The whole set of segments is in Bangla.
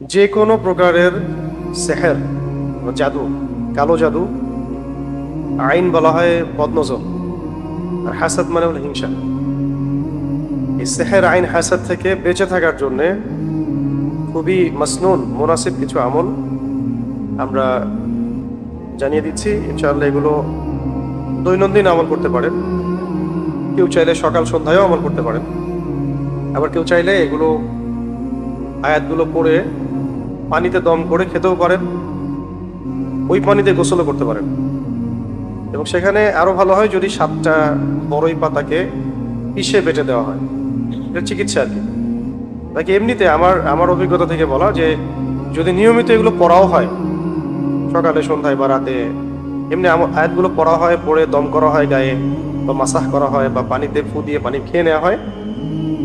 যে কোনো প্রকারের সেহের জাদু, কালো জাদু, আইন বলা হয় বদনজর আর হাসাদ মানে হলো হিংসা। এই সেহের আইন হাসাদ থেকে বেঁচে থাকার জন্যে খুবই মাসনুন, মুনাসিব কিছু আমল আমরা জানিয়ে দিচ্ছি। ইনশাআল্লাহ এগুলো দৈনন্দিন আমল করতে পারেন। কেউ চাইলে সকাল সন্ধ্যায়ও আমল করতে পারেন। আবার কেউ চাইলে এগুলো আয়াতগুলো পড়ে পানিতে দম করে খেতেও পারেন, ওই পানিতে গোসলও করতে পারেন। এবং সেখানে আরও ভালো হয় যদি সাতটা বড়ই পাতাকে পিষে বেটে দেওয়া হয়। এটা চিকিৎসা আর কি। নাকি এমনিতে আমার আমার অভিজ্ঞতা থেকে বলা যে যদি নিয়মিত এগুলো পড়াও হয়, সকালে, সন্ধ্যায় বা রাতে, এমনি আয়াতগুলো পড়া হয়, পড়ে দম করা হয় গায়ে বা মাসাহ করা হয় বা পানিতে ফু দিয়ে পানি খেয়ে নেওয়া হয়,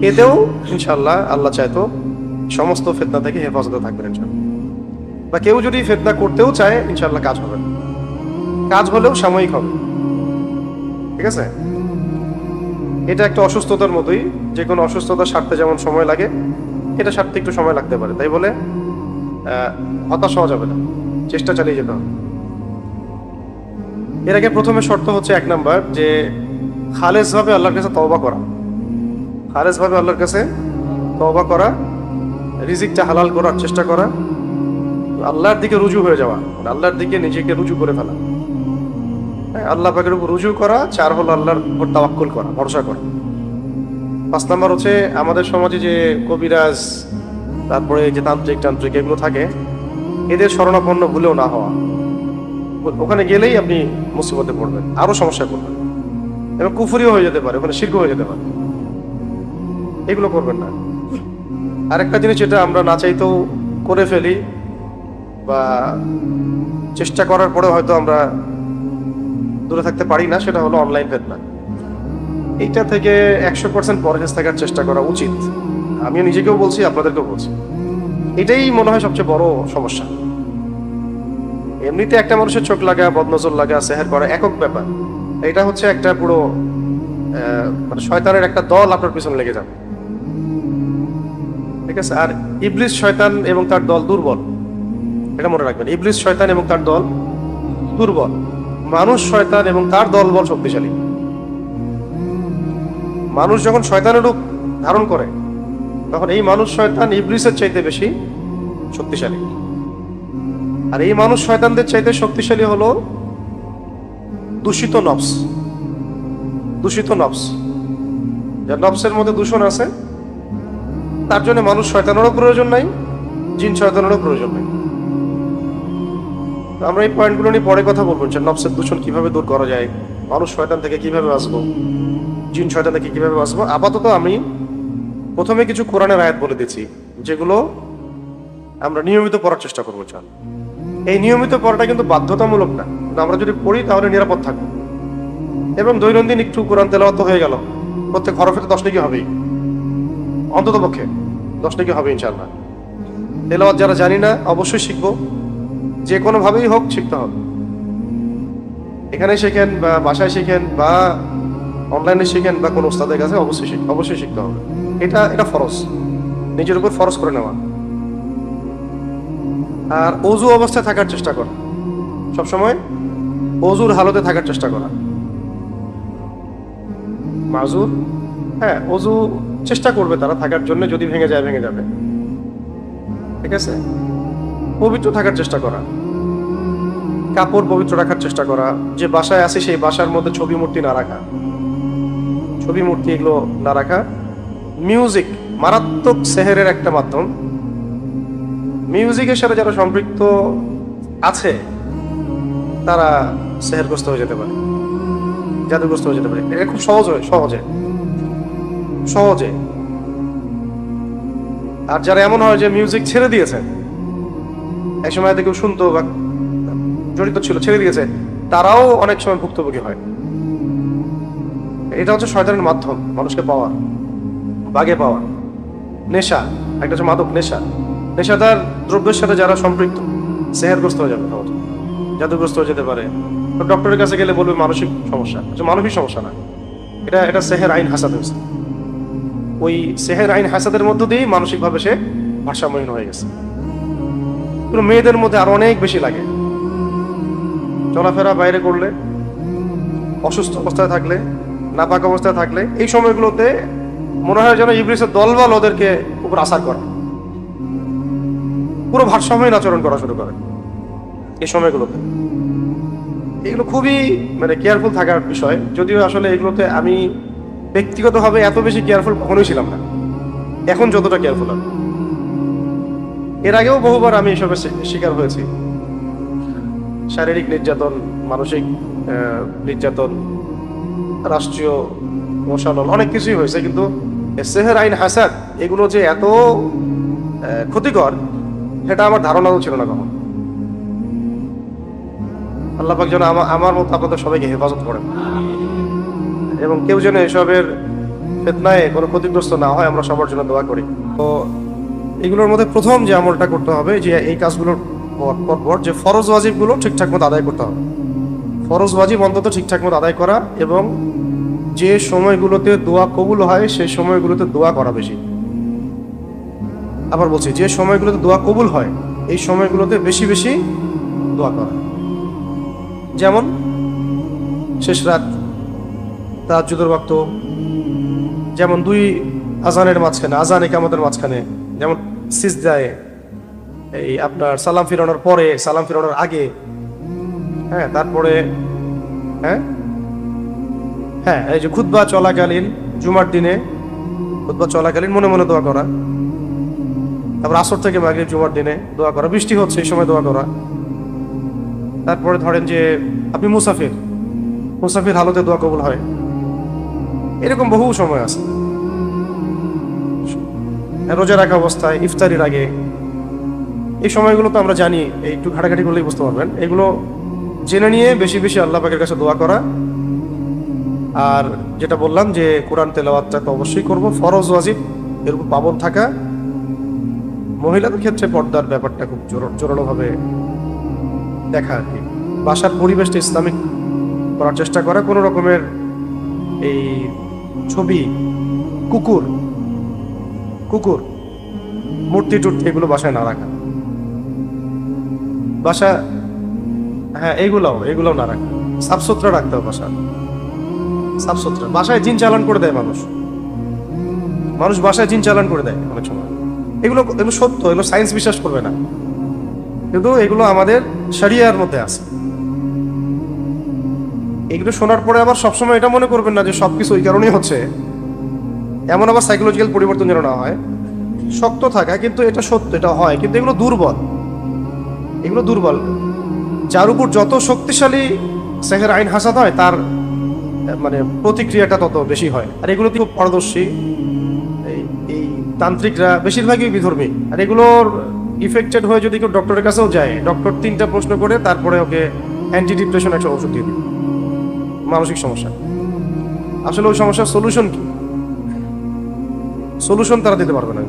এতেও ইনশাল্লাহ আল্লাহ চাইতো সমস্ত ফেতনা থেকে হেফাজতে থাকবেন ইনশাল্লাহ বা কেউ যদি ফেতনা করতেও চায় ইনশাল্লাহ কাজ হবে। কাজ হলেও সাময়িক হবে। ঠিক আছে? এটা একটা অসুস্থতার মতোই যে কোনো অসুস্থতা সারতে যেমন সময় লাগে, এটা সারতে একটু সময় লাগতে পারে। তাই বলে হতাশ হওয়া যাবে না। চেষ্টা চালিয়ে যেতে হবে। এর আগে প্রথমে শর্ত হচ্ছে এক নাম্বার, যে খালেজ ভাবে আল্লাহর কাছে তওবা করা। খালেজ ভাবে আল্লাহর কাছে তওবা করা, রিজিকটা হালাল করার চেষ্টা করা আল্লাহর দিকে রুজু হয়ে যাওয়া মানে আল্লাহর দিকে নিজেকে রুজু করে ফেলা। হ্যাঁ, আল্লাহ পাকের উপর রুজু করা চার হলো আল্লাহর উপর তাওয়াক্কুল করা ভরসা করা। পাঁচ নাম্বার হচ্ছে আমাদের সমাজে যে কবিরাজ তারপরে যে তান্ত্রিক তান্ত্রিক এগুলো থাকে এদের শরণাপন্ন ভুলেও না হওয়া। ওখানে গেলেই আপনি মুসিবতে পড়বেন আরও সমস্যা করবেন এবং কুফুরিও হয়ে যেতে পারে ওখানে শির্ক হয়ে যেতে পারে। এগুলো করবেন না। আরেকটা জিনিস যেটা আমরা না চাইতেও করে ফেলি বা চেষ্টা করার পরে হয়তো আমরা দূরে থাকতে পারি না, সেটা হলো অনলাইন ফেতনা এইটা থেকে একশো পার্সেন্ট পরহেজ থাকার চেষ্টা করা উচিত। আমিও নিজেকেও বলছি, আপনাদেরকেও বলছি। এটাই মনে হয় সবচেয়ে বড় সমস্যা। এমনিতে একটা মানুষের চোখ লাগা, বদনজর লাগা, সেহের করা একক ব্যাপার। এটা হচ্ছে একটা পুরো মানে শয়তানের একটা দল আপনার পিছনে লেগে যাবে। ঠিক আছে? আর ইবলিস শয়তান এবং তার দল দুর্বল। এটা মনে রাখবেন। ইবলিস শয়তান এবং তার দল দুর্বল। মানুষ শয়তান এবং তার দল বল শক্তিশালী। মানুষ যখন শয়তানের রূপ ধারণ করে, তখন এই মানুষ শয়তান ইবলিসের চাইতে বেশি শক্তিশালী। আর এই মানুষ শয়তানদের চাইতে শক্তিশালী হলো দূষিত নফস। দূষিত নফস। যার নফসের মধ্যে দূষণ আছে, তার জন্য মানুষ শয়তানেরও প্রয়োজন নাই, জিন শয়তানেরও প্রয়োজন নাই। আমরা এই পয়েন্টগুলো নিয়ে পরে কথা বলব। যে নফসের দূষণ কীভাবে দূর করা যায়, মানুষ শয়তান থেকে কীভাবে বাঁচবো, জিন শয়তান থেকে কীভাবে বাঁচবো, আপাতত আমি প্রথমে কিছু কোরআনের আয়াত বলে দিচ্ছি, যেগুলো আমরা নিয়মিত পড়ার চেষ্টা করব চাল এই নিয়মিত পড়াটা কিন্তু বাধ্যতামূলক না আমরা যদি পড়ি তাহলে নিরাপদ থাকব। এবং দৈনন্দিন একটু কোরআন তেলাওয়াত হয়ে গেল, প্রত্যেক হরফে তো দশ নাকি হবেই। অন্তত পক্ষে দশ নাকি হবে ইনশাল্লাহ তেলাওয়াত যারা জানি না, অবশ্যই শিখব। যে কোনোভাবেই হোক শিখতে হবে। এখানে শেখেন বা বাসায় শেখেন বা অনলাইনে শেখেন বা কোনো ওস্তাদের কাছে অবশ্যই অবশ্যই শিখতে হবে। এটা এটা ফরজ। নিজের উপর ফরজ করে নেওয়া। আর অজু অবস্থায় থাকার চেষ্টা করা। সবসময় অজুর হালতে থাকার চেষ্টা করা। মাজুর হ্যাঁ অজু চেষ্টা করবে তারা থাকার জন্য, যদি ভেঙে যায়, ভেঙে যাবে। ঠিক আছে? পবিত্র থাকার চেষ্টা করা। কাপড় পবিত্র রাখার চেষ্টা করা, যে বাসায় আছে সেই বাসার মধ্যে ছবি মূর্তি না রাখা। ছবি মূর্তি এগুলো না রাখা। মিউজিক মারাত্মক সেহেরের একটা মাধ্যম। মিউজিকের সাথে যারা সম্পৃক্ত আছে, তারা সেহেরগ্রস্ত হয়ে যেতে পারে। জাদুগ্রস্ত হয়ে যেতে পারে। এটা খুব সহজ হয় সহজে। সহজে। আর যারা এমন হয় যে মিউজিক ছেড়ে দিয়েছে এক সময় কেউ শুনতো বা জড়িত ছিল ছেড়ে দিয়েছে তারাও অনেক সময় ভুক্তভোগী হয়। এটা হচ্ছে শয়তানের মাধ্যম মানুষকে পাওয়ার বাগে পাওয়া। নেশা একটা হচ্ছে মাদক নেশা। নেশাদার দ্রব্যের সাথে যারা সম্পৃক্ত সেহেরগ্রস্ত হয়ে যাবে সহজে জাদুগ্রস্ত হয়ে যেতে পারে। তো ডক্টরের কাছে গেলে বলবে মানসিক সমস্যা আচ্ছা, মানসিক সমস্যা না। এটা এটা সেহের আইন হাসাদ হয়েছে ওই সেহের আইন হাসাদের মধ্য দিয়েই মানসিকভাবে সে ভারসাম্যহীন হয়ে গেছে। কিন্তু মেয়েদের মধ্যে আরও অনেক বেশি লাগে। চলাফেরা বাইরে করলে, অসুস্থ অবস্থায় থাকলে, নাপাক অবস্থায় থাকলে, এই সময়গুলোতে মনে হয় যেন ইবলিসের দলবল ওদেরকে উপর আসার করে। পুরো ভারসাম্যহীন আচরণ করা শুরু করে এই সময়গুলোতে। এগুলো খুবই মানে কেয়ারফুল থাকার বিষয়। যদিও আসলে এগুলোতে আমি ব্যক্তিগতভাবে এত বেশি কেয়ারফুল কখনোই ছিলাম না। এখন যতটা কেয়ারফুল আমি। এর আগেও বহুবার আমি এসবের শিকার হয়েছি। শারীরিক নির্যাতন, মানসিক নির্যাতন, রাষ্ট্রীয় মশালল অনেক কিছুই হয়েছে, কিন্তু সেহের আইন হাসাদ, এগুলো যে এত ক্ষতিকর, সেটা আমার ধারণাও ছিল না কখন। আল্লাহ পাক যেন আমা- আমার মতো আপনাদের সবাইকে হেফাজত করেন। এবং কেউ যেন এসবের ফেতনায় কোনো ক্ষতিগ্রস্ত না হয়, আমরা সবার জন্য দোয়া করি। তো এগুলোর মধ্যে প্রথম যে আমলটা করতে হবে, যে এই কাজগুলোর পর পর যে ফরজ ওয়াজিবগুলো ঠিকঠাক মতো আদায় করতে হবে। ফরজ ওয়াজিব অন্তত ঠিকঠাক মতো আদায় করা এবং যে সময়গুলোতে দোয়া কবুল হয়, সেই সময়গুলোতে দোয়া করা বেশি। আবার বলছি, যে সময়গুলোতে দোয়া কবুল হয়, এই সময়গুলোতে বেশি বেশি দোয়া করা। যেমন, শেষ রাত তাহাজ্জুদের ওয়াক্ত, যেমন দুই আজানের মাঝখানে, আজান একামতের মাঝখানে, যেমন সিজদায় এই আপনার সালাম ফিরানোর পরে, সালাম ফিরানোর আগে হ্যাঁ তারপরে হ্যাঁ? হ্যাঁ এই যে খুতবা চলাকালীন জুমার দিনে, খুতবা চলাকালীন মনে মনে দোয়া করা, তারপর আসর থেকে মাগরিব জুমার দিনে দোয়া করা, বৃষ্টি হচ্ছে, এই সময় দোয়া করা। তারপরে ধরেন যে আপনি মুসাফির মুসাফির হালতে দোয়া কবুল হয়। এরকম বহু সময় আছে। রোজা রাখা অবস্থায়, ইফতারির আগে। এই সময়গুলো তো আমরা জানি একটু ঘাটাঘাটি করলেই বুঝতে পারবেন। এগুলো জেনে নিয়ে বেশি বেশি আল্লাহ পাকের কাছে দোয়া করা। আর যেটা বললাম যে, কোরআন তেলাওয়াতটা তো অবশ্যই করব, ফরজ, ওয়াজিব, এর উপর পাবন থাকা। মহিলাদের ক্ষেত্রে পর্দার ব্যাপারটা খুব জোর- জোরালোভাবে দেখা আর কি। বাসার পরিবেশটা ইসলামিক করার চেষ্টা করা, কোনো রকমের এই ছবি, কুকুর কুকুর, মূর্তি টুর্তি এগুলো বাসায় না রাখা। বাসা হ্যাঁ এগুলাও এগুলাও না রাখা। সাফ সুতরা রাখতে হবে বাসা সাফ সুতরা বাসায় জিন চালান করে দেয় মানুষ। মানুষ বাসায় জিন চালান করে দেয় অনেক সময়। এগুলো এগুলো সত্য, এগুলো সায়েন্স বিশ্বাস করবে না। কিন্তু এগুলো আমাদের শরিয়ার মধ্যে আছে। এগুলো শোনার পরে আবার সবসময় এটা মনে করবেন না যে সবকিছু ওই কারণেই হচ্ছে। এমন আবার সাইকোলজিক্যাল পরিবর্তন যেন না হয়। শক্ত থাকা, কিন্তু এটা সত্য, এটা হয়, কিন্তু এগুলো দুর্বল। এগুলো দুর্বল। যার উপর যত শক্তিশালী সেহের আইন হাসাত হয়, তার মানে প্রতিক্রিয়াটা তত বেশি হয়। আর এগুলো খুব পারদর্শী। এই এই তান্ত্রিকরা বেশিরভাগই বিধর্মী। আর এগুলোর ইফেক্টেড হয়ে যদি কেউ ডক্টরের কাছেও যায় ডক্টর তিনটা প্রশ্ন করে, তারপরে ওকে অ্যান্টি ডিপ্রেশন একটা ওষুধ দিয়ে দিবে। মানসিক সমস্যা। আসলে ওই সমস্যার সলিউশন কি? সলিউশন তারা দিতে পারবে না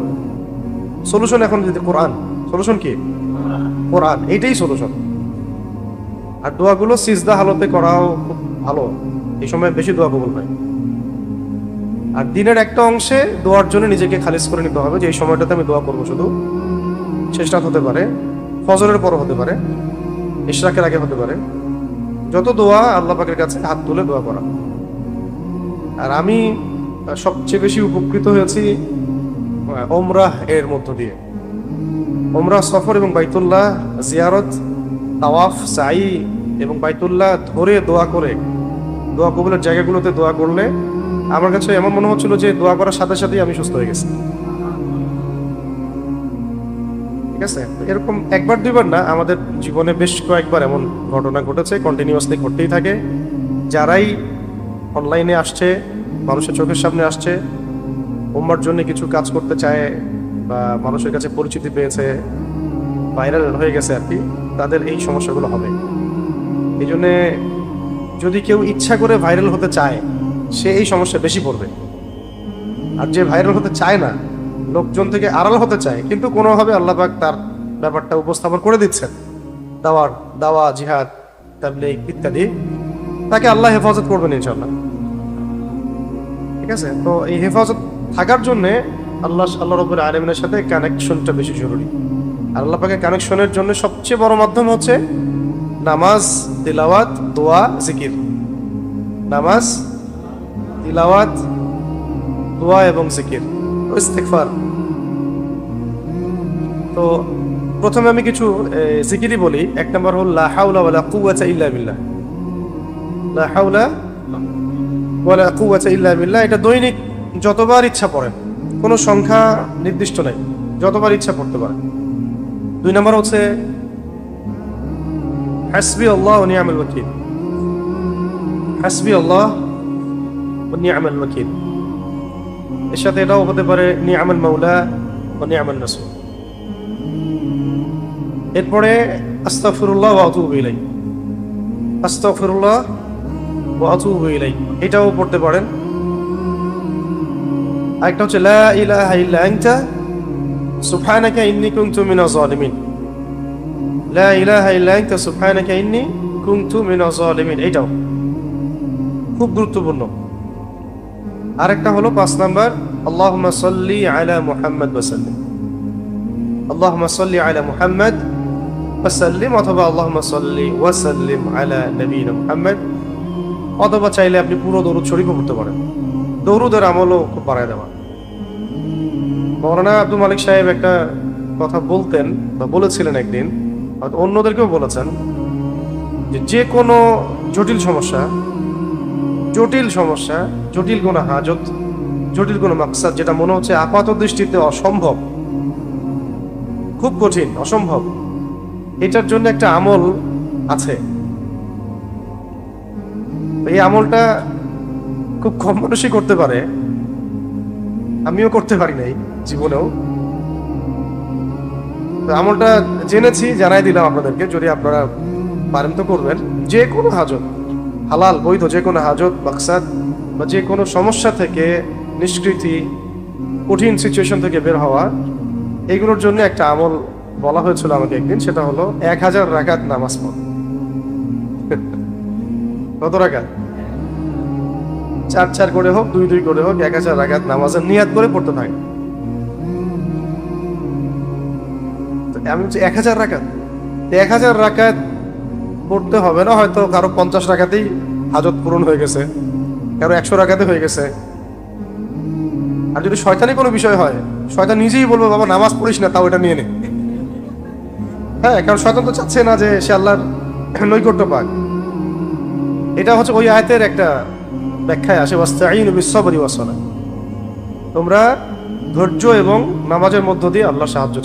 সলিউশন এখন দিতে কোরআন সলিউশন কি? কোরআন এইটাই সলিউশন আর দোয়াগুলো সিজদা হালতে করাও খুব ভালো। এই সময় বেশি দোয়া কবুল হয়। আর দিনের একটা অংশে দোয়ার জন্য নিজেকে খালিজ করে নিতে হবে যে এই সময়টাতে আমি দোয়া করব শুধু। শেষ রাত হতে পারে, ফজরের পর হতে পারে, ইশরাকের আগে হতে পারে। যত দোয়া আল্লাহ পাকের কাছে হাত তুলে দোয়া করা। আর আমি সবচেয়ে বেশি উপকৃত হয়েছি ওমরাহ এর মধ্য দিয়ে। ওমরাহ সফর এবং বাইতুল্লাহ জিয়ারত, তাওয়াফ, সাই এবং বাইতুল্লাহ ধরে দোয়া করে, দোয়া কবুলের জায়গাগুলোতে দোয়া করলে আমার কাছে এমন মনে হচ্ছিল যে দোয়া করার সাথে সাথেই আমি সুস্থ হয়ে গেছি। ঠিক আছে? এরকম একবার দুইবার না, আমাদের জীবনে বেশ কয়েকবার এমন ঘটনা ঘটেছে কন্টিনিউয়াসলি ঘটতেই থাকে। যারাই অনলাইনে আসছে মানুষের চোখের সামনে আসছে, উম্মার জন্য কিছু কাজ করতে চায় বা মানুষের কাছে পরিচিতি পেয়েছে ভাইরাল হয়ে গেছে আর কি, তাদের এই সমস্যাগুলো হবে। এই জন্যে যদি কেউ ইচ্ছা করে ভাইরাল হতে চায়, সে এই সমস্যা বেশি পড়বে। আর যে ভাইরাল হতে চায় না, লোকজন থেকে আড়াল হতে চায়, কিন্তু কোনোভাবে আল্লাহ পাক তার ব্যাপারটা উপস্থাপন করে দিচ্ছেন। দাওয়ার দাওয়া, জিহাদ, তাবলিগ ইত্যাদি, তাকে আল্লাহ হেফাজত করবেন ইনশাল্লাহ ঠিক আছে? তো এই হেফাজত থাকার জন্য আল্লাহ আল্লাহ রব্বুল আলমিনের সাথে কানেকশনটা বেশি জরুরি। আর আল্লাহ পাকের কানেকশনের জন্য সবচেয়ে বড় মাধ্যম হচ্ছে নামাজ, তিলাওয়াত, দোয়া, জিকির। নামাজ, তিলাওয়াত, দোয়া এবং জিকির। ও ইস্তেগফার। তো প্রথমে আমি কিছু জিকিরই বলি। এক নম্বর হল লা হাওলা ওয়ালা কুওয়াতা ইল্লা বিল্লাহ। লা ওয়ালা কুওয়াতা ইল্লা বিল্লাহ, এটা দৈনিক যতবার ইচ্ছা পড়েন কোনো সংখ্যা নির্দিষ্ট নাই, যতবার ইচ্ছা পড়তে পারেন দুই নম্বর হচ্ছে হাসবি আল্লাহ ও নিয়ামুল ওয়াকিল। হাসবি আল্লাহ ও নিয়ামুল ওয়াকিল। এর সাথে এটাও হতে পারে, নিয়ামুল মাওলা ও নিয়ামুল নাসুর এরপরে, আস্তাগফিরুল্লাহ ওয়া আতুবু ইলাই আস্তাগফিরুল্লাহ আতুবু ইলাই, এটাও পড়তে পারেন। আরেকটা হচ্ছে, লা ইলাহা ইল্লা আনতা, সুবহানাকা ইন্নী কুনতু মিনাজ জালিমিন লা ইলাহা ইল্লা আনতা, সুবহানাকা ইন্নী কুনতু মিনাজ জালিমিন এটাও খুব গুরুত্বপূর্ণ। আরেকটা হলো, পাঁচ নাম্বার, আল্লাহুম্মা সাল্লি আলা মুহাম্মদ ওয়া সাল্লিম আল্লাহুম্মা সাল্লি আলা মুহাম্মদ ওয়া সাল্লিম অথবা, আল্লাহুম্মা সাল্লি ওয়া সাল্লিম আলা নবিয়িনা মুহাম্মদ। অথবা চাইলে আপনি পুরো দরুদ শরীফও পড়তে পারেন। দরুদের আমলও খুব বাড়ায় দেওয়া। মৌলানা আব্দুল মালিক সাহেব একটা কথা বলতেন বা বলেছিলেন একদিন, হয়তো অন্যদেরকেও বলেছেন, যে যে কোনো জটিল সমস্যা জটিল সমস্যা, জটিল কোনো হাজত, জটিল কোনো মাকসাদ, যেটা মনে হচ্ছে আপাত দৃষ্টিতে অসম্ভব, খুব কঠিন, অসম্ভব, এটার জন্য একটা আমল আছে। এই আমলটা খুব কম মানুষই করতে পারে। আমিও করতে পারি নাই জীবনেও। আমলটা জেনেছি, জানাই দিলাম আপনাদেরকে, যদি আপনারা পারেন তো করবেন। যে কোনো হাজত, হালাল, বৈধ যে কোনো হাজত, মাকসাদ বা যে কোনো সমস্যা থেকে নিষ্কৃতি, কঠিন সিচুয়েশন থেকে বের হওয়া, এগুলোর জন্য একটা আমল বলা হয়েছিল আমাকে একদিন, সেটা হলো এক হাজার রাকাত নামাজ পড়। কত রাকাত চার চার করে হোক, দুই দুই করে হোক, এক হাজার রাকাত নামাজের নিয়াত করে পড়তে থাকে। আমি বলছি, এক হাজার রাকাত তো এক হাজার রাকাত পড়তে হবে না, হয়তো কারও পঞ্চাশ রাকাতেই হাজত পূরণ হয়ে গেছে, কারও একশো রাকাতে হয়ে গেছে। আর যদি শয়তানি কোনো বিষয় হয়, শয়তান নিজেই বলব, বাবা, নামাজ পড়িস না, তাও এটা নিয়ে নে। হ্যাঁ কারণ শয়তান তো চাচ্ছে না যে সে আল্লাহর নৈকট্য পাক। এটা হচ্ছে ওই আয়তের একটা ব্যাখ্যায় আসে ওয়াস্তাইন বিশ্বরি ওয়াসলা তোমরা ধৈর্য এবং নামাজের মধ্য দিয়ে আল্লাহ সাহায্য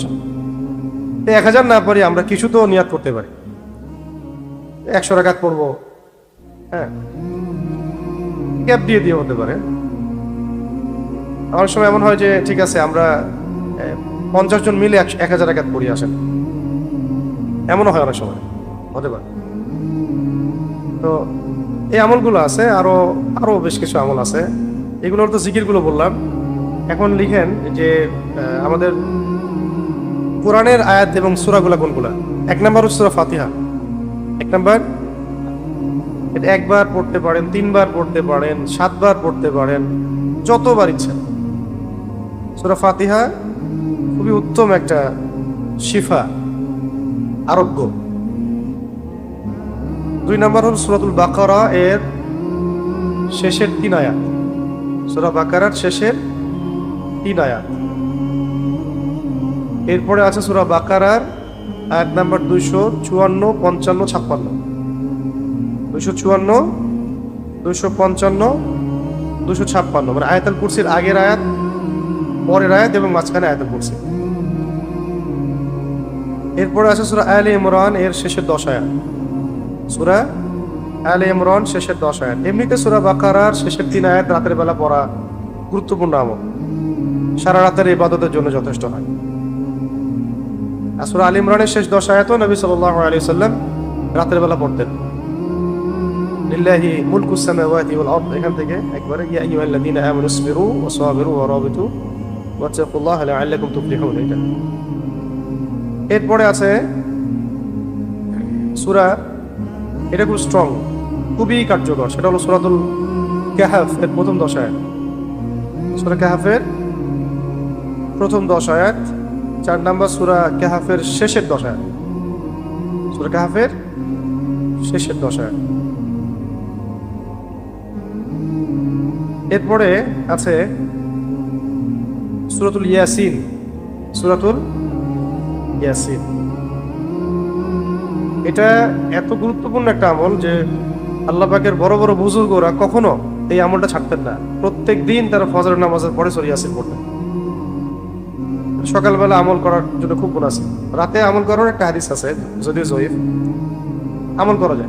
তো এক হাজার না পারি আমরা কিছু তো নিয়াত করতে পারি। একশো রাকাত পড়ব হ্যাঁ? গ্যাপ দিয়ে দিয়ে হতে পারে। আমার সময় এমন হয় যে, ঠিক আছে, আমরা পঞ্চাশ জন মিলে এক- হাজার রাকাত পড়ি, আসেন। এমনও হয় অনেক সময়, হতে পারে। তো এই আমলগুলো আছে, আরও আরও বেশ কিছু আমল আছে। এগুলোর তো জিকিরগুলো বললাম। এখন লিখেন যে আমাদের কোরআনের আয়াত এবং সূরাগুলা কোনগুলা? এক নম্বর সূরা ফাতিহা। এক নম্বর? এটা একবার পড়তে পারেন, তিনবার পড়তে পারেন, সাতবার পড়তে পারেন, যতবার ইচ্ছা। সূরা ফাতিহা খুবই উত্তম একটা শিফা, আরোগ্য। দুই নম্বর হল সুরাতুল বাকারা এর শেষের তিন আয়াত। সুরা বাকারার শেষের তিন আয়াত। এরপরে আছে সুরা বাকারার আয়াত নাম্বার দুইশো চুয়ান্ন, পঞ্চান্ন, ছাপ্পান্ন। দুইশো চুয়ান্ন, দুইশো পঞ্চান্ন দুশো ছাপ্পান্ন। মানে আয়াতাল কুরসির আগের আয়াত, পরের আয়াত এবং মাঝখানে আয়াতাল কুরসি। এরপরে আছে সুরা আলে ইমরান এর শেষের দশ আয়াত। সুরা আলে ইমরান শেষের দশ আয়াত। এমনিতে সুরা বাকারার শেষের তিন আয়াত রাতের বেলা পড়া গুরুত্বপূর্ণ আমল। সারা রাতের ইবাদতের জন্য যথেষ্ট হয় আর সুরা আল ইমরানের শেষ দশ আয়াতও নবী সাল্লাল্লাহু আলাইহি সাল্লাম রাতের বেলা পড়তেন। লিল্লাহি মুলকু সামাওয়াতি ওয়াল আরদ। এখান থেকে একবারে, ইয়া আইয়ুহাল্লাযীনা আমানু ইসবিরু ওয়া সাবিরু ওয়া রাবিতু ওয়াত্তাকুল্লাহা লাআল্লাকুম তুফলিহুন। এটা এরপরে আছে সূরা এটা খুব স্ট্রং খুবই কার্যকর। সেটা হলো সূরাতুল ক্যাহাফ এর প্রথম দশ আয়াত। সূরা কাহাফের প্রথম দশ আয়াত, চার নাম্বার সুরা কাহাফের শেষের দশায় সুরা কাহাফের শেষের দশায় এরপরে আছে সুরাতুল ইয়াসিন। সুরাতুল ইয়াসিন। এটা এত গুরুত্বপূর্ণ একটা আমল যে আল্লাহ পাকের বড় বড় বুজুর্গরা কখনো এই আমলটা ছাড়তেন না। প্রত্যেক দিন তারা ফজর নামাজের পরে সরি ইয়াসিন পড়তেন। সকালবেলা আমল করার জন্য খুব গুণ আছে। রাতে আমল করার একটা হাদিস আছে, যদিও জয়ীফ। আমল করা যায়।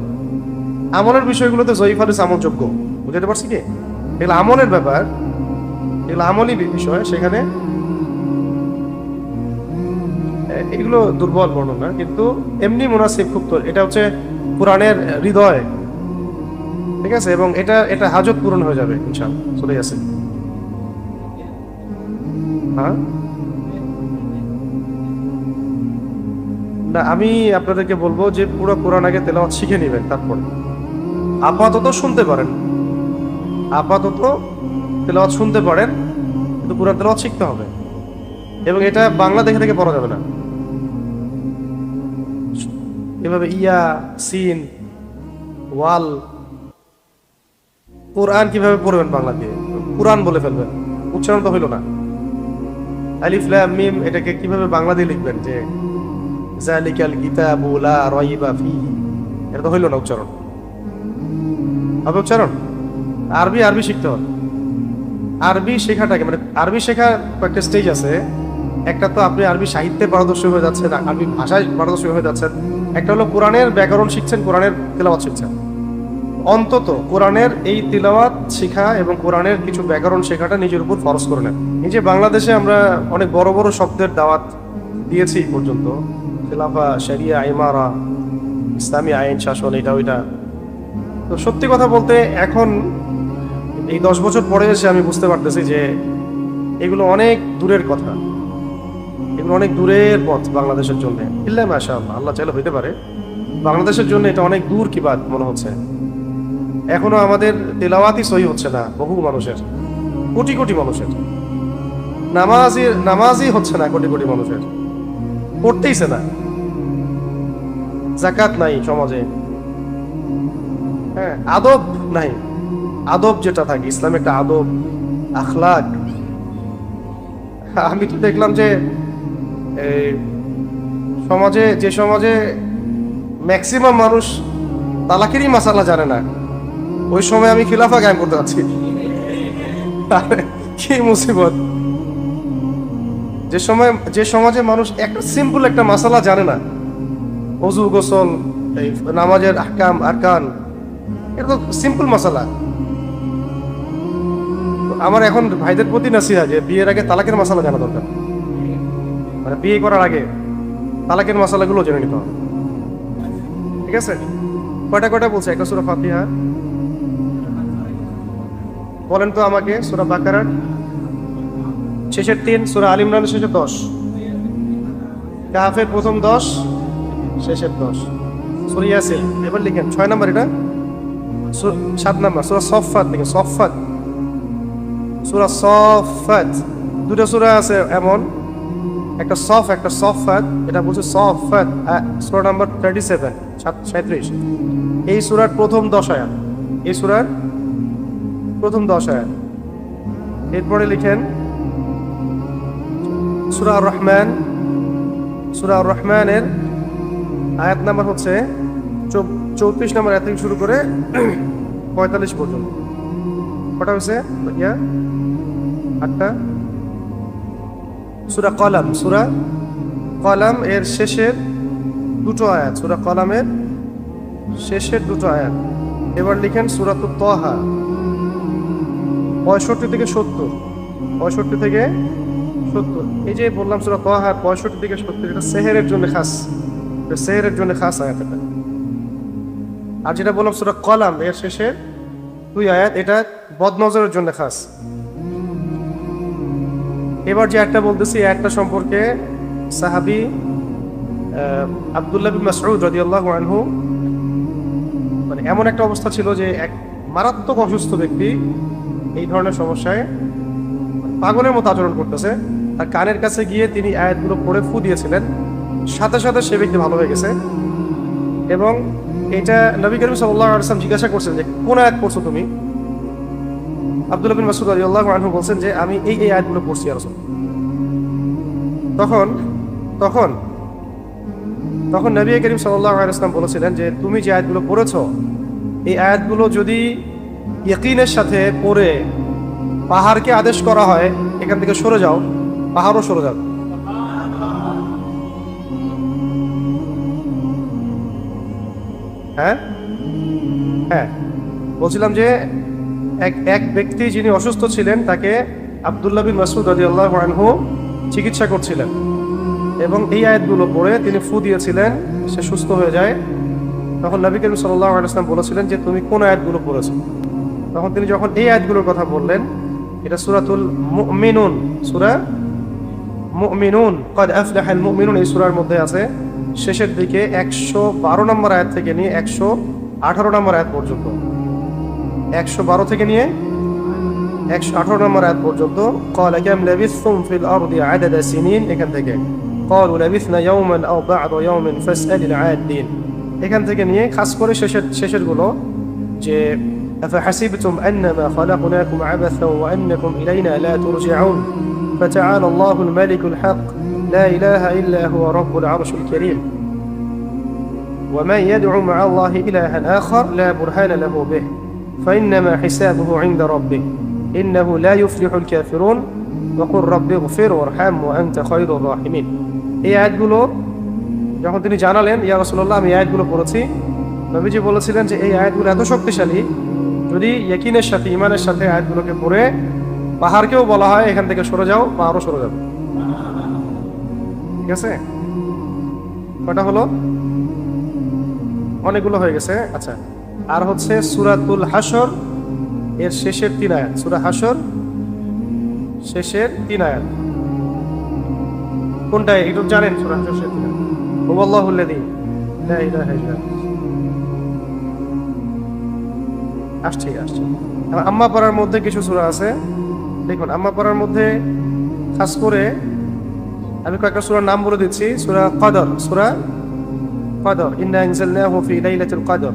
আমলের বিষয়গুলোতে জয়ীফ হাদিস আমলযোগ্য। বুঝতে পারছি কি? এগুলো আমলের ব্যাপার, এগুলো আমলই বিষয়। সেখানে এগুলো দুর্বল বর্ণনা, কিন্তু এমনি মুনাসিব খুব তো এটা হচ্ছে কোরআনের হৃদয়। ঠিক আছে? এবং এটা এটা হাজত পূরণ হয়ে যাবে, ইনশাআল্লাহ। চলে আসে হ্যাঁ? না, আমি আপনাদেরকে বলব যে পুরো কোরআন আগে তেলাওয়াত শিখে নেবেন, তারপর। আপাতত শুনতে পারেন। আপাতত তেলাওয়াত শুনতে পারেন, কিন্তু কোরআন তেলাওয়াত শিখতে হবে। এবং এটা বাংলা দেখে দেখে পড়া যাবে না। এভাবে ইয়া, সিন, ওয়াল, কোরআন কীভাবে পড়বেন বাংলা দিয়ে কোরআন বলে ফেলবেন। উচ্চারণ তো হইল না। আলিফ, লাম, মিম, এটাকে কীভাবে বাংলা দিয়ে লিখবেন যে, জালিকাল কিতাবু লা রাইবা ফিহি এটা তো হইল না উচ্চারণ। হবে উচ্চারণ? আরবি আরবি শিখতে হবে। আরবি শেখাটাকে মানে আরবি শেখা কয়েকটা স্টেজ আছে। একটা তো আপনি আরবি সাহিত্যে পারদর্শী হয়ে যাচ্ছেন, আরবি ভাষায় পারদর্শী হয়ে যাচ্ছেন। একটা হলো কোরআনের ব্যাকরণ শিখছেন, কোরআনের তেলাওয়াত শিখছেন। অন্তত কোরআনের এই তিলাওয়াত শেখা এবং কোরআনের কিছু ব্যাকরণ শেখাটা নিজের উপর ফরজ করে নেন। এই যে বাংলাদেশে আমরা অনেক বড় বড় শব্দের দাওয়াত দিয়েছি পর্যন্ত, খেলাফা, শরিয়া, আইমারা, ইসলামী আইন, শাসন, এটা, ওইটা। তো সত্যি কথা বলতে এখন, এই দশ বছর পরে এসে আমি বুঝতে পারতেছি যে এগুলো অনেক দূরের কথা। এগুলো অনেক দূরের পথ বাংলাদেশের জন্য। ইল্লা মাশা আল্লাহ আল্লাহ চাইলে হইতে পারে। বাংলাদেশের জন্য এটা অনেক দূর কি বাদ মনে হচ্ছে। এখনও আমাদের তেলাওয়াতই সহি হচ্ছে না, বহু মানুষের। কোটি কোটি মানুষের। নামাজই নামাজই হচ্ছে না কোটি কোটি মানুষের। পড়তেইছে না। জাকাত নাই সমাজে। হ্যাঁ আদব নাই। আদব যেটা থাকে, ইসলামে একটা আদব, আখলাক। আমি তো দেখলাম যে সমাজে, যে সমাজে ম্যাক্সিমাম মানুষ তালাকেরই মাসালা জানে না, ওই সময় আমি খিলাফা গায়ম করতে পারছি। কি মুসিবত। যে সময়, যে সমাজে মানুষ একটা সিম্পল একটা মাসালা জানে না, অজু, গোসল, এই নামাজের আহকাম, আরকান, এটা তো সিম্পল মশালা আমার এখন ভাইদের প্রতি নাসিহা যে বিয়ের আগে তালাকের মশালা জানা দরকার। মানে বিয়ে করার আগে তালাকের মশালাগুলো জেনে নিতে হবে। ঠিক আছে? কয়টা কয়টা বলছে? একটা সুরা ফাতিহা। বলেন তো আমাকে, সুরা বাকারার শেষের তিন, সুরা আল ইমরানের শেষের দশ। কাহাফের প্রথম দশ, শেষের দশ। সুরা এবার লিখেন, ছয় নাম্বার এটা? সাত নাম্বার, সুরা সফাত লিখেন সফাত সুরা সফাত দুটো সুরা আছে এমন। একটা সফ, একটা সফাত, এটা বলছে সফাত সুরা নাম্বার থার্টি সেভেন সাঁত্রিশ এই সুরার প্রথম দশ আয়াত। এই সুরার প্রথম দশ আয়াত। এরপরে লিখেন, সুরা রহমান, সুরা রহমানের আয়াত নাম্বার হচ্ছে চৌত্রিশ নাম্বার আয়াত থেকে শুরু করে পঁয়তাল্লিশ পর্যন্ত। কটা হয়েছে? ইয়া? আটটা? সুরা কলাম সুরা কলাম এর শেষের দুটো আয়াত, সুরা কলামের শেষের দুটো আয়াত। এবার লিখেন সুরাত তহা, পঁয়ষট্টি থেকে সত্তর, পঁয়ষট্টি থেকে সত্তর। এই যে বললাম সুরা তহার পঁয়ষট্টি থেকে সত্তর, এটা সেহেরের জন্য খাস সেহেরের জন্য খাস আয়াত এটা। আর যেটা বললাম সুরা কলাম এর শেষে দুই আয়াত, এটা বদনজরের জন্য খাস। এবার যে একটা বলতেছি, একটা সম্পর্কে সাহাবি আবদুল্লাহ বিন মাসউদ রাদিয়াল্লাহু আনহু মানে এমন একটা অবস্থা ছিল যে এক মারাত্মক অসুস্থ ব্যক্তি এই ধরনের সমস্যায় পাগলের মতো আচরণ করতেছে। তার কানের কাছে গিয়ে তিনি আয়াতগুলো পড়ে ফু দিয়েছিলেন। সাথে সাথে সে ব্যক্তি ভালো হয়ে গেছে। এবং এটা নবী করিম সাল্লাহ আলসালাম জিজ্ঞাসা করছেন যে, কোন আয়াত পড়ছো তুমি? আব্দুল্লাহ বিন মাসুদ আলী আল্লাহ আনহু বলছেন যে, আমি এই এই আয়াতগুলো পড়ছি আর তখন তখন তখন নবী করিম সাল্লাহ আলাইসলাম বলেছিলেন যে, তুমি যে আয়াতগুলো পড়েছ, এই আয়াতগুলো যদি ইয়কিনের সাথে পড়ে পাহাড়কে আদেশ করা হয়, এখান থেকে সরে যাও, পাহাড়ও সরে যাও হ্যাঁ? হ্যাঁ। বলছিলাম যে এক এক ব্যক্তি যিনি অসুস্থ ছিলেন, তাকে আবদুল্লাহ বিন মাসুদ আদি আল্লাহ আনহু চিকিৎসা করছিলেন। এবং এই আয়াতগুলো পড়ে তিনি ফু দিয়েছিলেন, সে সুস্থ হয়ে যায়। তখন নবী করিম সাল্লাহ আলাইসলাম বলেছিলেন যে, তুমি কোন আয়াতগুলো পড়েছো? তখন তিনি যখন এই আয়াতগুলোর কথা বললেন, এটা সুরাতুল মুমিনুন, সুরা মুমিনুন, কদ আফলাহাল মুমিনুন, এই সুরার মধ্যে আছে। শেষের দিকে একশো বারো নম্বর আয়াত থেকে নিয়ে একশো আঠারো নম্বর আয়াত পর্যন্ত। একশো বারো থেকে নিয়ে একশো আঠারো নম্বর আয়াত পর্যন্ত قال كم لبثتم في الأرض عدد سنين এখান থেকে قالوا لبثنا يوما أو بعض يوم فاسأل العادين এখান থেকে নিয়ে খাস করে শেষের শেষের গুলো যে أفحسبتم أنما خلقناكم عبثا وأنكم إلينا لا ترجعون فتعالى الله الملك الحق لا إله إلا هو رب العرش الكريم ومن يدعو مع الله إلها آخر لا برهان له به فإنما حسابه عند ربه إنه لا يفلح الكافرون وقل رب اغفر وارحم وأنت خير الراحمين এই আয়াতগুলো যখন তিনি জানালেন ইয়া রাসূলুল্লাহ আমি এই আয়াতগুলো পড়েছি নবীজি বলেছিলেন যে এই আয়াতগুলো এত শক্তিশালী যদি ইয়াকিনের সাথে ইমানের সাথে আয়াতগুলোকে পড়ে পাহাড়কেও বলা হয় এখান থেকে সরে যাও পাহাড়ও সরে যাবে ঠিক আছে কটা হলো অনেকগুলো হয়ে গেছে আচ্ছা আর হচ্ছে সুরাতুল হাসর এর শেষের তিন আয়াত। সুরা হাসর শেষের তিন আয়াত। কোনটা? একটু জানেন, সুরা হাসর শেষের তিন। আসছে আসছে। আম্মা পাড়ার মধ্যে কিছু সূরা আছে। দেখুন, আম্মা পাড়ার মধ্যে খাস করে আমি কয়েকটা সূরার নাম বলে দিচ্ছি। সূরা কদর সূরা কদর। ইন্না আনজালনাহু ফি লাইলাতুল কদর।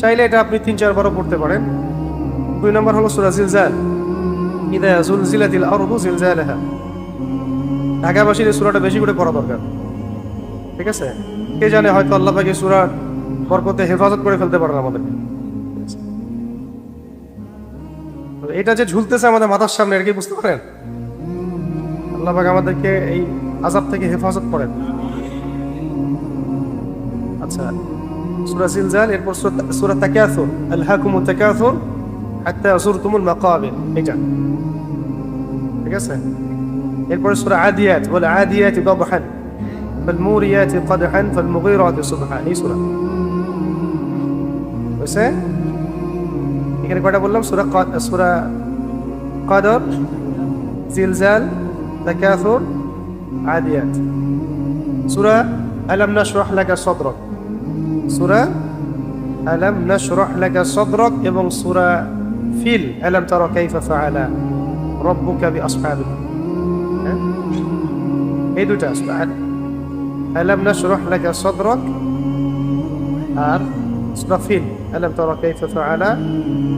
চাইলে এটা আপনি তিন চারবারও পড়তে পারেন। দুই নম্বর হলো সূরা জিলজাল। ইদা জুলজিলাতিল আরদু জিলজালাহা। ঢাকাবাসীর এই সূরাটা বেশি করে পড়া দরকার। ঠিক আছে? কে জানে হয়তো আল্লাহ পাকে সূরার বরকতে হেফাজত করে ফেলতে পারেন আমাদেরকে। তো এটা যে ঝুলতেছে আমাদের মাথার সামনে, এটা কি বুঝতে পারেন? আল্লাহ পাক আমাদেরকে এই আজাব থেকে হেফাজত করেন। আচ্ছা। সূরা জিলজাল এরপর সূরা- সূরা তাকাসুর আলহাকুমুত তাকাসুর হাত্তা যুরতুমুল মাকাবির এটা ঠিক আছে এরপর সূরা আদিয়াত বলে আদিয়াত দবহান فالموريات قدحا فالمغيرات صبحا এই সূরা বুঝছে এখানে কয়টা বললাম সূরা ক- সূরা কদর জিলজাল তাকাসুর আদিয়াত সূরা আলাম নাশরাহ লাকা সাদরাক সূরা আলাম নাশরাহ লাকা সাদরাক এবং সূরা ফিল আলাম তারা কাইফা ফাআলা রাব্বুকা বিআসহাবিল হ্যাঁ? এই দুটা সূরা আল- আলাম নাশরাহ লাকা সাদরাক আর সূরা ফিল আলাম তারা কাইফা ফাআলা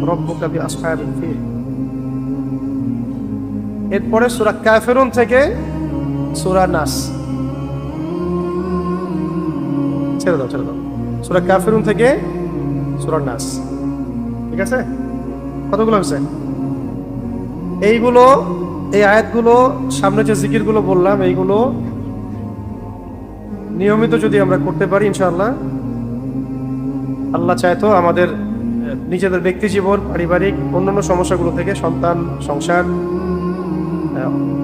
রাব্বুকা বিআসহাবিল ফিল এরপরে সূরা কাফিরুন থেকে সূরা নাস ছেড়ে দাও ছেড়ে দাও। সূরা কাফিরুন থেকে সূরা নাস। ঠিক আছে? কতগুলো হয়েছে? এইগুলো, এই আয়াতগুলো, সামনে যে জিকিরগুলো বললাম, এইগুলো নিয়মিত যদি আমরা করতে পারি, ইনশাআল্লাহ। আল্লাহ চাইতো আমাদের নিজেদের ব্যক্তি জীবন, পারিবারিক, অন্যান্য সমস্যাগুলো থেকে সন্তান, সংসার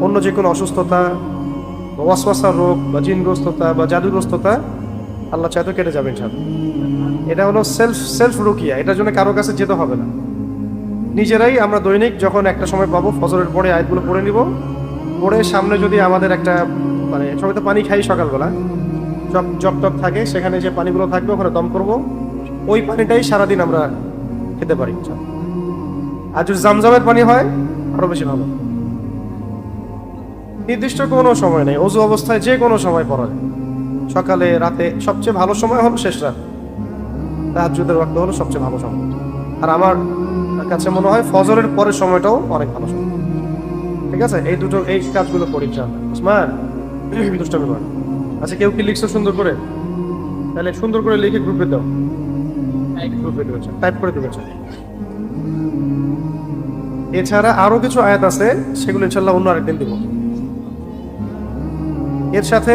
অন্য যে কোনো অসুস্থতা বা ওয়াসওয়াসার রোগ বা জিনগ্রস্ততা বা জাদুগ্রস্ততা আল্লাহ চাইতো কেটে যাবে ইনশাআল্লাহ। এটা হলো সেলফ সেলফ রুকিয়া। এটার জন্য কারও কাছে যেতে হবে না। নিজেরাই আমরা দৈনিক যখন একটা সময় পাবো, ফজরের পরে আয়াতগুলো পড়ে নিব। পড়ে সামনে যদি আমাদের একটা মানে সবাই তো পানি খাই সকালবেলা। জগ জগ টপ থাকে, সেখানে যে পানিগুলো থাকবে, ওখানে দম করব। ওই পানিটাই সারাদিন আমরা খেতে পারি। আর যদি জামজামের পানি হয়, আরও বেশি ভালো। নির্দিষ্ট কোনো সময় নেই। অজু অবস্থায় যে কোনো সময় পড়া যায়। সকালে, রাতে সবচেয়ে ভালো সময় হলো শেষ রাত। তাহাজুদের ওয়াক্ত হলো সবচেয়ে ভালো সময়। আর আমার কাছে মনে হয় ফজরের পরের সময়টাও অনেক ভালো সময়। ঠিক আছে? এই দুটো, এই কাজগুলো করি উসমান দুষ্টামি আচ্ছা কেউ কি লিখছো সুন্দর করে? তাহলে সুন্দর করে লিখে গ্রুপে দাও। গ্রুপে দেবেছে টাইপ করে দেবেছে এছাড়া আরও কিছু আয়াত আছে, সেগুলো ইনশাল্লাহ অন্য আরেকদিন দিব। এর সাথে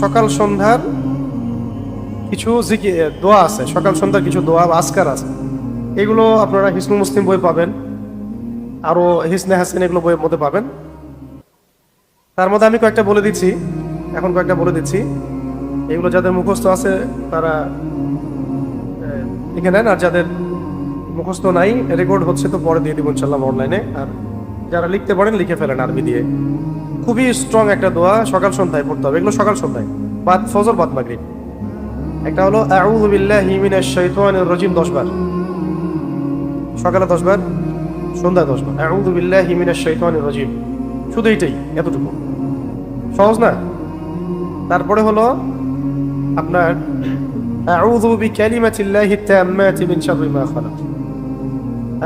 সকাল সন্ধ্যার কিছু দোয়া আছে। সকাল সন্ধ্যার কিছু দোয়া বা আছে। এগুলো আপনারা হিসমু মুসলিম বই পাবেন। আরও হিসনে হাসিন এগুলো বইয়ের মধ্যে পাবেন। তার মধ্যে আমি কয়েকটা বলে দিচ্ছি। এখন কয়েকটা বলে দিচ্ছি। এগুলো যাদের মুখস্থ আছে, তারা লিখে নেন। আর যাদের মুখস্থ নাই রেকর্ড হচ্ছে তো পরে দিয়ে দিব ইনশাল্লাহ অনলাইনে আর যারা লিখতে পারেন, লিখে ফেলেন আরবি দিয়ে। খুবই স্ট্রং একটা দোয়া সকাল সন্ধ্যায় পড়তে হবে। এগুলো সকাল সন্ধ্যায়। বাদ, ফজর, বাদ মাগরিব। একটা হলো, আউযু বিল্লাহি মিনাশ শাইতানির রাজিম 10 বার। সকালে 10 বার, সন্ধ্যায় 10 বার। আউযু বিল্লাহি মিনাশ শাইতানির রাজিম শুধু এইটাই, এতটুকু। সহজ না? তারপরে হলো, আপনার, আউযু বিকালিমাতিল্লাহি তাম্মাতি মিন শাররি মা খালাক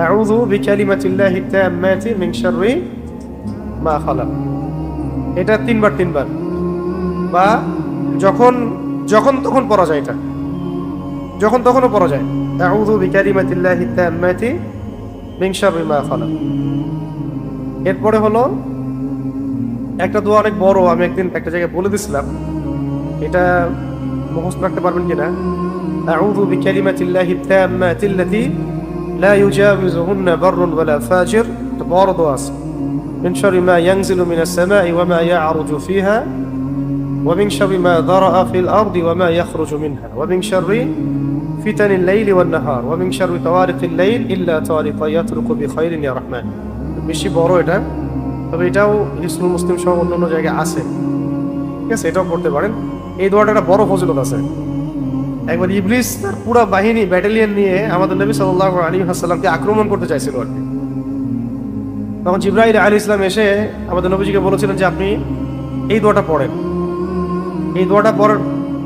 আউযু বিকালিমাতিল্লাহি তাম্মাতি মিন শাররি মা খালাক এটা তিনবার তিনবার। বা যখন যখন তখন পড়া যায় এটা। যখন তখনও পড়া যায়। আউযু বিকালিমাতিল্লাহি তাম্মাতি মিন শাররি মা খালাক। এরপরে হলো, একটা দোয়া অনেক বড়, আমি একদিন একটা জায়গায় বলে দিছিলাম। এটা মুখস্থ রাখতে পারবেন কিনা? আউযু বিকালিমাতিল্লাহি তাম্মাতি লা ইউজাবিজুহুন্না বাররুন ওয়ালা ফাজির। বড় দোয়া আছে। من شر ما ينزل من السماء وما يعرج فيها ومن شر ما ذرأ في الأرض وما يخرج منها ومن شر فتن الليل والنهار ومن شر طوارق الليل إلا طارق يطرق بخير يا رحمن বেশি বড় এটা তবে এটাও হিসনুল মুসলিম সহ অন্য অন্য জায়গায় আছে ঠিক আছে এটাও পড়তে পারেন এই দোয়াটা একটা বড় ফজিলত আছে একবার ইবলিস তার পুরো বাহিনী ব্যাটালিয়ন নিয়ে আমাদের নবী সাল্লাল্লাহু আলাইহি ওয়াসাল্লামকে আক্রমণ করতে চাইছিল আর কি তখন জিব্রাইল আলী ইসলাম এসে আমাদের নবীজিকে বলেছিলেন যে আপনি এই দোয়াটা পড়েন। এই দোয়াটা পড়ার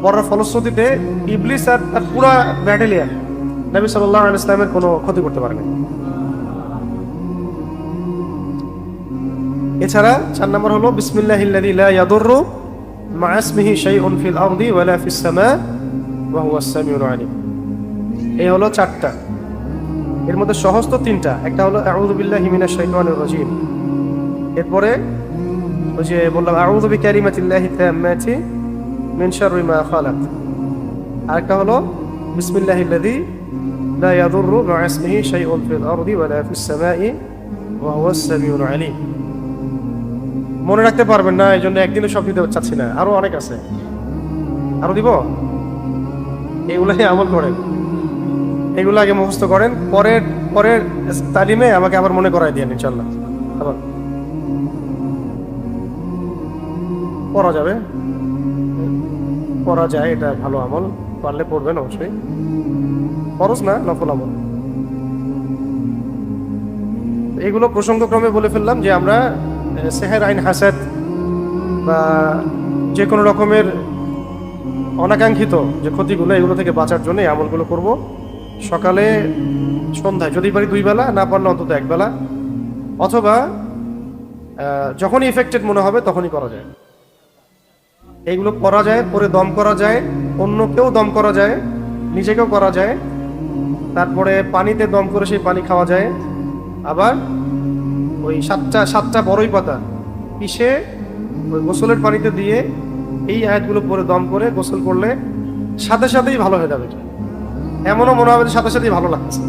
পড়ার ফলশ্রুতিতে ইবলিস আর তার পুরা ব্যাটালিয়ান নবী সাল্লাহ আলী ইসলামের কোনো ক্ষতি করতে পারেনি এছাড়া চার নম্বর হলো বিসমিল্লাহিল্লাযী লা ইয়াদুররু মা ইসমিহি শাইউন ফিল আরদি ওয়ালা ফিস সামা ওয়া হুয়াস সামিউল আলিম। এই হলো চারটা। এর মধ্যে সহজ তো তিনটা। একটা হলো, আউযু বিল্লাহি মিনাশ শাইতানির রাজিম। এরপরে ওই যে বললাম, আউযু বিকালিমাতিল্লাহি তাম্মাতি মিন শাররি মা খালাক। আরেকটা হলো বিসমিল্লাহিল্লাযী লা ইয়াদুররু মা ইসমিহি শাইউন ফিল আরদি ওয়ালা ফিস সামাই ওয়া হুয়াস সামিউল আলিম। মনে রাখতে পারবেন না এই জন্য একদিনে সব দিতে চাচ্ছি না। আরও অনেক আছে। আরও দিব? এগুলাই আমল করেন। এগুলো আগে মুখস্থ করেন। পরের পরের তালিমে আমাকে আবার মনে করাই দিয়ে ইনশাল্লাহ আবার পড়া যাবে। পড়া যায়, এটা ভালো আমল। পারলে পড়বেন অবশ্যই। খরচ না, নফল আমল। এগুলো প্রসঙ্গক্রমে বলে ফেললাম যে আমরা সেহের আইন হাসাদ বা যে কোনো রকমের অনাকাঙ্ক্ষিত যে ক্ষতিগুলো, এগুলো থেকে বাঁচার জন্য এই আমলগুলো করব। সকালে সন্ধ্যায়, যদি পারি দুই বেলা, না পারলে অন্তত এক বেলা। অথবা যখনই ইফেক্টেড মনে হবে, তখনই করা যায়। এইগুলো করা যায় পরে দম করা যায়, অন্যকেও দম করা যায়, নিজেকেও করা যায়। তারপরে পানিতে দম করে সেই পানি খাওয়া যায়। আবার ওই সাতটা সাতটা বড়ই পাতা পিষে ওই গোসলের পানিতে দিয়ে এই আয়াতগুলো পরে দম করে গোসল করলে সাথে সাথেই ভালো হয়ে যাবে এমনও মনে হবে সাথে সাথে সাথেই ভালো লাগছে।